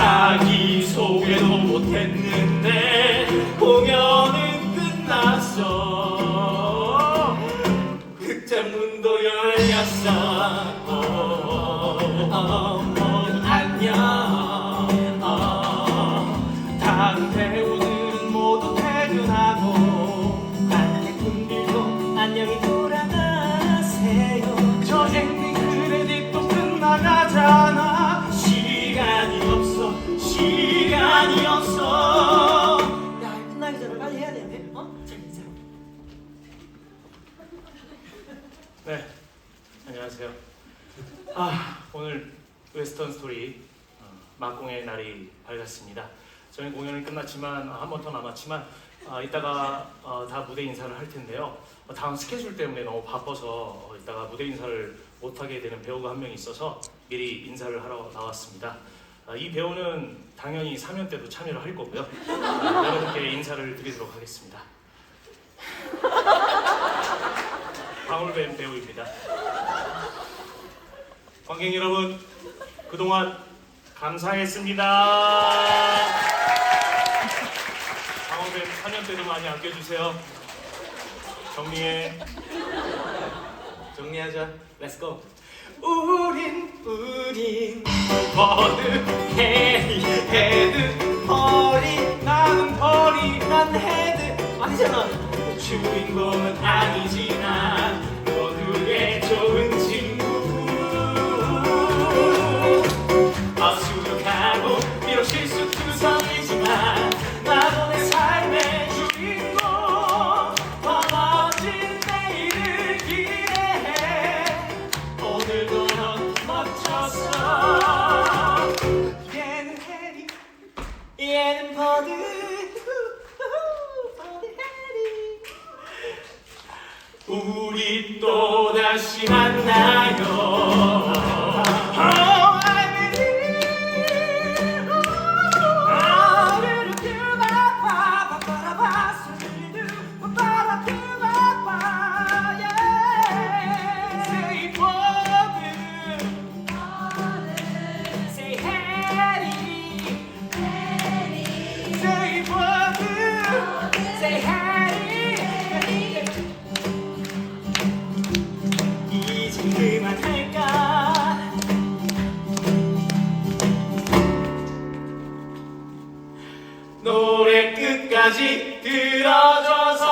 자기 소개도 못했는데 공연은 끝났어. 극장 문도 열렸어 끝나가잖아 시간이 없어 시간이 없어. 야 끝나기 전에 빨리 해야 되는데 어? 자 인사 네 안녕하세요. 아 오늘 웨스턴 스토리 어, 막공의 날이 밝았습니다. 저희 공연이 끝났지만 한 번 더 남았지만 아, 이따가 어, 다 무대 인사를 할 텐데요. 어, 다음 스케줄 때문에 너무 바빠서 어, 이따가 무대 인사를 못하게 되는 배우가 한 명 있어서 미리 인사를 하러 나왔습니다. 아, 이 배우는 당연히 3년 때도 참여를 할 거고요. 아, 여러분께 인사를 드리도록 하겠습니다. 방울뱀 배우입니다. 관객 여러분 그동안 감사했습니다. 방울뱀 4년 때도 많이 아껴주세요. 정리해 정리하자. 렛츠고 우린 우린 버드 해리 헤드 허리 나는 허리 난 헤드. 아니잖아. 주인공은 아니지 다시 만나요 노래 끝까지 들어줘서